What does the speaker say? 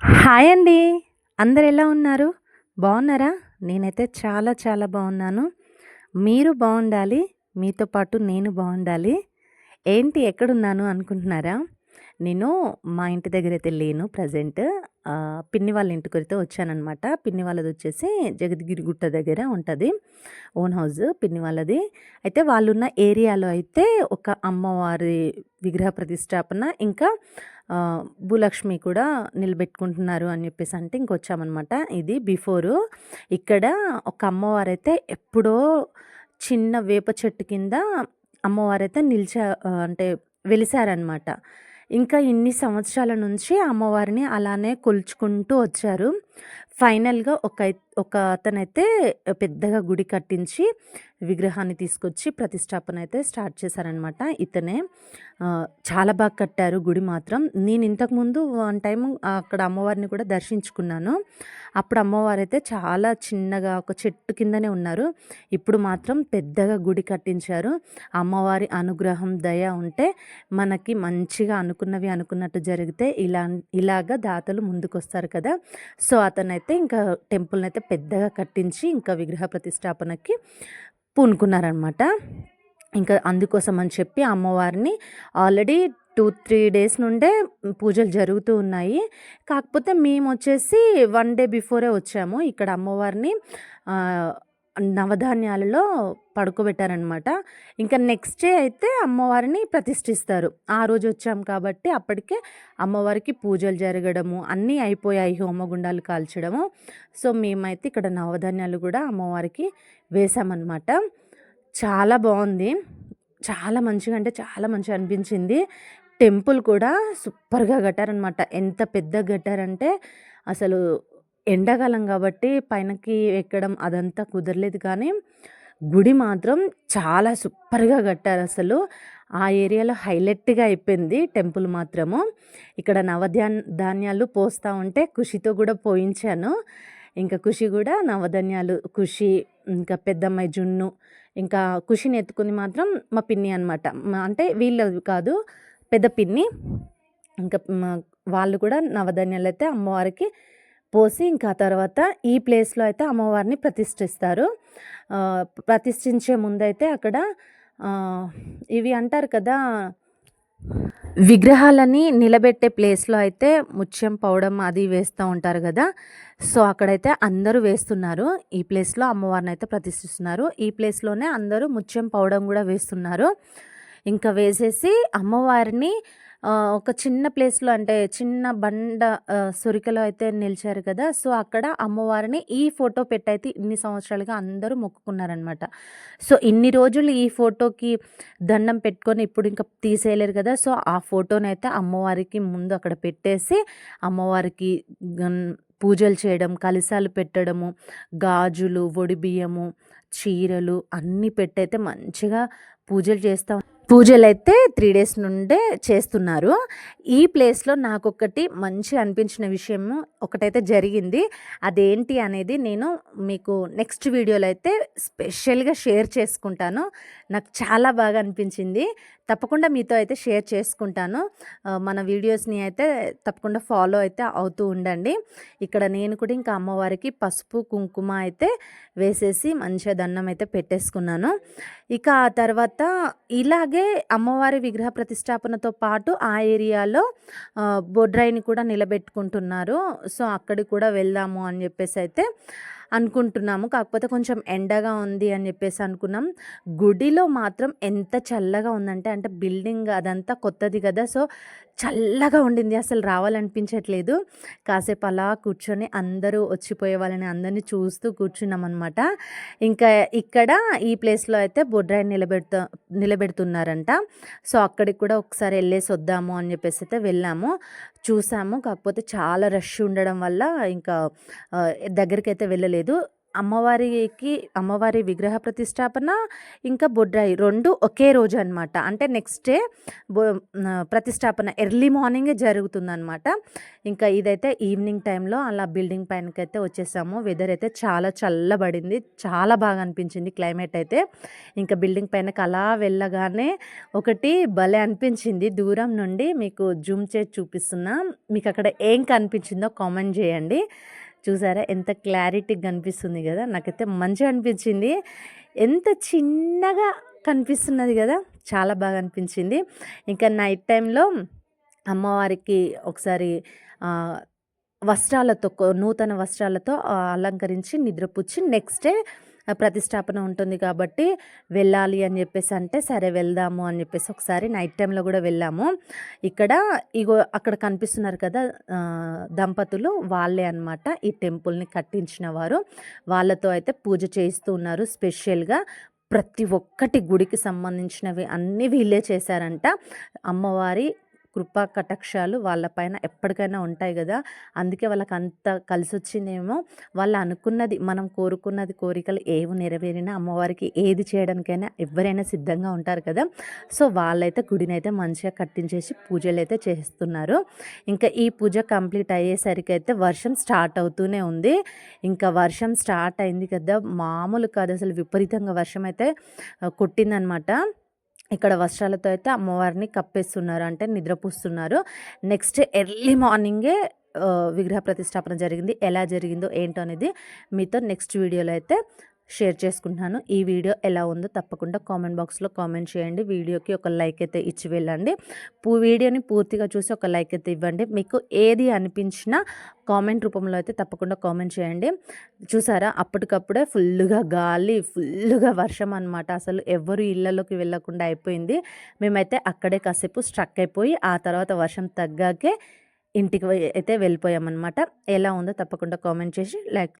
Hi అండి. అందరు ఎలా ఉన్నారు? బాగున్నారా నేనైతే చాలా చాలా బాగున్నాను మీరు బాగుండాలి మీతో పాటు నేను బాగుండాలి ఏంటి ఎక్కడున్నాను అనుకుంటున్నారా? నేను మా ఇంటి దగ్గర అయితే లేను ప్రెజెంట్. పిన్ని వాళ్ళ ఇంటికైతే వచ్చాననమాట. పిన్ని వాళ్ళది వచ్చేసి జగద్గిరిగుట్ట దగ్గర ఉంటుంది ఓన్ హౌస్ పిన్ని వాళ్ళది. అయితే వాళ్ళున్న ఏరియాలో అయితే ఒక అమ్మవారి విగ్రహ ప్రతిష్టాపన ఇంకా భూలక్ష్మి కూడా నిలబెట్టుకుంటున్నారు అని చెప్పేసి అంటే ఇంకొచ్చామనమాట. ఇది బిఫోరు. ఇక్కడ ఒక అమ్మవారైతే ఎప్పుడో చిన్న వేప చెట్టు కింద అమ్మవారైతే నిలిచా అంటే వెలిసారనమాట. ఇంకా ఇన్ని సంవత్సరాల నుంచి అమ్మవారిని అలానే కొలుచుకుంటూ వచ్చారు. ఫైనల్‌గా ఒక ఒక అతనైతే పెద్దగా గుడి కట్టించి విగ్రహాన్ని తీసుకొచ్చి ప్రతిష్టాపన అయితే స్టార్ట్ చేశారనమాట. ఇతనే. చాలా బాగా కట్టారు గుడి మాత్రం. నేను ఇంతకుముందు వన్ టైం అక్కడ అమ్మవారిని కూడా దర్శించుకున్నాను. అప్పుడు అమ్మవారు అయితే చాలా చిన్నగా ఒక చెట్టు కిందనే ఉన్నారు. ఇప్పుడు మాత్రం పెద్దగా గుడి కట్టించారు. అమ్మవారి అనుగ్రహం, దయ ఉంటే మనకి మంచిగా అనుకున్నవి అనుకున్నట్టు జరిగితే ఇలా ఇలాగ దాతలు ముందుకొస్తారు కదా! సో, అతనైతే అయితే ఇంకా టెంపుల్ని అయితే పెద్దగా కట్టించి ఇంకా విగ్రహ ప్రతిష్టాపనకి పూనుకున్నారనమాట. ఇంకా అందుకోసం అని చెప్పి అమ్మవారిని ఆల్రెడీ 2, 3 డేస్ నుండే పూజలు జరుగుతూ ఉన్నాయి. కాకపోతే మేము వచ్చేసి వన్ డే బిఫోరే వచ్చాము. ఇక్కడ అమ్మవారిని నవధాన్యాలలో పడుకోబెట్టారనమాట. ఇంకా నెక్స్ట్ డే అయితే అమ్మవారిని ప్రతిష్ఠిస్తారు. ఆ రోజు వచ్చాం కాబట్టి అప్పటికే అమ్మవారికి పూజలు జరగడము అన్నీ అయిపోయాయి. హోమగుండాలు కాల్చడము. సో, మేమైతే ఇక్కడ నవధాన్యాలు కూడా అమ్మవారికి వేసామన్నమాట చాలా బాగుంది చాలా మంచిగా అంటే చాలా మంచిగా అనిపించింది. టెంపుల్ కూడా సూపర్‌గా కట్టారనమాట. ఎంత పెద్ద కట్టారంటే అసలు ఎండాకాలం కాబట్టి పైనకి ఎక్కడం అదంతా కుదరలేదు కానీ, గుడి మాత్రం చాలా సూపర్‌గా కట్టారు అసలు ఆ ఏరియాలో హైలైట్‌గా అయిపోయింది టెంపుల్ మాత్రము. ఇక్కడ నవధ్యా ధాన్యాలు పోస్తూ ఉంటే ఖుషితో కూడా పోయించాను. ఇంకా ఖుషి కూడా నవధాన్యాలు ఖుషి, ఇంకా పెద్దమ్మాయి జున్ను, ఇంకా ఖుషిని ఎత్తుకుని మాత్రం మా పిన్ని అనమాట. అంటే వీళ్ళది కాదు. పెద్ద పిన్ని. ఇంకా వాళ్ళు కూడా నవధాన్యాలైతే అమ్మవారికి పోసి ఇంకా తర్వాత ఈ ప్లేస్‌లో అయితే అమ్మవారిని ప్రతిష్ఠిస్తారు. ప్రతిష్ఠించే ముందైతే అక్కడ ఇవి అంటారు కదా! విగ్రహాలని నిలబెట్టే ప్లేస్‌లో అయితే ముత్యం, పౌడం అది వేస్తూ ఉంటారు కదా సో, అక్కడైతే అందరూ వేస్తున్నారు. ఈ ప్లేస్‌లో అమ్మవారిని అయితే ప్రతిష్ఠిస్తున్నారు. ఈ ప్లేస్‌లోనే అందరూ ముత్యం, పౌడం కూడా వేస్తున్నారు. ఇంకా వేసేసి అమ్మవారిని ఒక చిన్న ప్లేస్‌లో అంటే చిన్న బండ సురికలో సొరికలో అయితే నిలిచారు కదా! సో, అక్కడ అమ్మవారిని ఈ ఫోటో పెట్టయితే ఇన్ని సంవత్సరాలుగా అందరూ మొక్కుకున్నారనమాట. సో, ఇన్ని రోజులు ఈ ఫోటోకి దండం పెట్టుకొని ఇప్పుడు ఇంకా తీసేయలేరు కదా! సో, ఆ ఫోటోని అయితే అమ్మవారికి ముందు అక్కడ పెట్టేసి అమ్మవారికి పూజలు చేయడం, కలశాలు పెట్టడము, గాజులు, ఒడిబియ్యము, చీరలు అన్నీ పెట్టయితే మంచిగా పూజలు చేస్తాం పూజలు అయితే త్రీ డేస్ నుండే చేస్తున్నారు. ఈ ప్లేస్‌లో నాకు ఒకటి మంచిగా అనిపించిన విషయము ఒకటైతే జరిగింది. అదేంటి అనేది నేను మీకు నెక్స్ట్ వీడియోలో అయితే స్పెషల్‌గా షేర్ చేసుకుంటాను. నాకు చాలా బాగా అనిపించింది. తప్పకుండా మీతో అయితే షేర్ చేసుకుంటాను. మన వీడియోస్‌ని అయితే తప్పకుండా ఫాలో అయితే అవుతూ ఉండండి. ఇక్కడ నేను కూడా ఇంకా అమ్మవారికి పసుపు, కుంకుమ అయితే వేసేసి మంచిగా దండం అయితే పెట్టేసుకున్నాను. ఇక ఆ తర్వాత ఇలాగే అమ్మవారి విగ్రహ ప్రతిష్టాపనతో పాటు ఆ ఏరియాలో బొడ్రాయిని కూడా నిలబెట్టుకుంటున్నారు. సో, అక్కడికి కూడా వెళ్దాము అని చెప్పేసి అయితే అనుకుంటున్నాము. కాకపోతే కొంచెం ఎండగా ఉంది అని చెప్పేసి అనుకున్నాం. గుడిలో మాత్రం ఎంత చల్లగా ఉందంటే అంటే బిల్డింగ్ అదంతా కొత్తది కదా! సో, చల్లగా ఉండింది. అసలు రావాలనిపించట్లేదు. కాసేపు అలా కూర్చొని అందరూ వచ్చిపోయే వాళ్ళని అందరిని చూస్తూ కూర్చున్నామనమాట. ఇంకా ఇక్కడ ఈ ప్లేస్‌లో అయితే బొడ్రాయిని నిలబెడుతూ నిలబెడుతున్నారంట. సో, అక్కడికి కూడా ఒకసారి వెళ్ళేసి వద్దాము అని చెప్పేసి అయితే వెళ్ళాము. చూసాము. కాకపోతే చాలా రష్ ఉండడం వల్ల ఇంకా దగ్గరికి దగ్గరికైతే వెళ్ళలేదు. అమ్మవారికి అమ్మవారి విగ్రహ ప్రతిష్టాపన ఇంకా బొడ్రాయి రెండు ఒకే రోజు అనమాట అంటే నెక్స్ట్ డే ప్రతిష్టాపన ఎర్లీ మార్నింగే జరుగుతుందనమాట ఇంకా ఇదైతే ఈవినింగ్ టైంలో అలా బిల్డింగ్ పైనకి అయితే వచ్చేసాము. వెదర్ అయితే చాలా చల్లబడింది. చాలా బాగా అనిపించింది క్లైమేట్ అయితే. ఇంకా బిల్డింగ్ పైనకి అలా వెళ్ళగానే ఒకటి భలే అనిపించింది. దూరం నుండి మీకు జూమ్ చేసి చూపిస్తున్నా. మీకు అక్కడ ఏం కనిపించిందో కామెంట్ చేయండి. చూసారా? ఎంత క్లారిటీగా కనిపిస్తుంది కదా! నాకైతే మంచిగా అనిపించింది. ఎంత చిన్నగా కనిపిస్తున్నది కదా! చాలా బాగా అనిపించింది. ఇంకా నైట్ టైంలో అమ్మవారికి ఒకసారి వస్త్రాలతో నూతన వస్త్రాలతో అలంకరించి నిద్రపుచ్చి నెక్స్ట్ డే ప్రతిష్టాపన ఉంటుంది కాబట్టి వెళ్ళాలి అని చెప్పేసి అంటే సరే వెళ్దాము అని చెప్పేసి ఒకసారి నైట్ టైంలో కూడా వెళ్ళాము. ఇక్కడ ఇగో అక్కడ కనిపిస్తున్నారు కదా దంపతులు వాళ్ళే అనమాట ఈ టెంపుల్ని కట్టించిన వారు. వాళ్ళతో అయితే పూజ చేస్తూ ఉన్నారు స్పెషల్గా. ప్రతి ఒక్కటి గుడికి సంబంధించినవి అన్నీ వీళ్ళే చేశారంట. అమ్మవారి కృపా కటాక్షాలు వాళ్ళపైన ఎప్పటికైనా ఉంటాయి కదా. అందుకే వాళ్ళకి అంత కలిసి వచ్చిందేమో వాళ్ళు అనుకున్నది మనం కోరుకున్నది కోరికలు ఏవి నెరవేరినా అమ్మవారికి ఏది చేయడానికైనా ఎవరైనా సిద్ధంగా ఉంటారు కదా. సో వాళ్ళైతే గుడిని అయితే మంచిగా కట్టించేసి పూజలు అయితే చేస్తున్నారు. ఇంకా ఈ పూజ కంప్లీట్ అయ్యేసరికి అయితే వర్షం స్టార్ట్ అవుతూనే ఉంది. ఇంకా వర్షం స్టార్ట్ అయింది కదా. మామూలు కాదు అసలు విపరీతంగా వర్షం అయితే కొట్టిందనమాట. ఇక్కడ వస్త్రాలతో అయితే అమ్మవారిని కప్పేస్తున్నారు అంటే నిద్రపోస్తున్నారు. నెక్స్ట్ ఎర్లీ మార్నింగే విగ్రహ ప్రతిష్టాపన జరిగింది. ఎలా జరిగిందో ఏంటో అనేది మీతో నెక్స్ట్ వీడియోలో అయితే షేర్ చేసుకుంటున్నాను. ఈ వీడియో ఎలా ఉందో తప్పకుండా కామెంట్ బాక్స్లో కామెంట్ చేయండి. వీడియోకి ఒక లైక్ అయితే ఇచ్చి వెళ్ళండి. పూ వీడియోని పూర్తిగా చూసి ఒక లైక్ అయితే ఇవ్వండి. మీకు ఏది అనిపించినా కామెంట్ రూపంలో అయితే తప్పకుండా కామెంట్ చేయండి. చూసారా? అప్పటికప్పుడే ఫుల్గా గాలి ఫుల్గా వర్షం అనమాట అసలు ఎవరు ఇళ్ళలోకి వెళ్ళకుండా అయిపోయింది. మేమైతే అక్కడే కాసేపు స్ట్రక్ అయిపోయి ఆ తర్వాత వర్షం తగ్గాకే ఇంటికి అయితే వెళ్ళిపోయామన్నమాట. ఎలా ఉందో తప్పకుండా కామెంట్ చేసి లైక్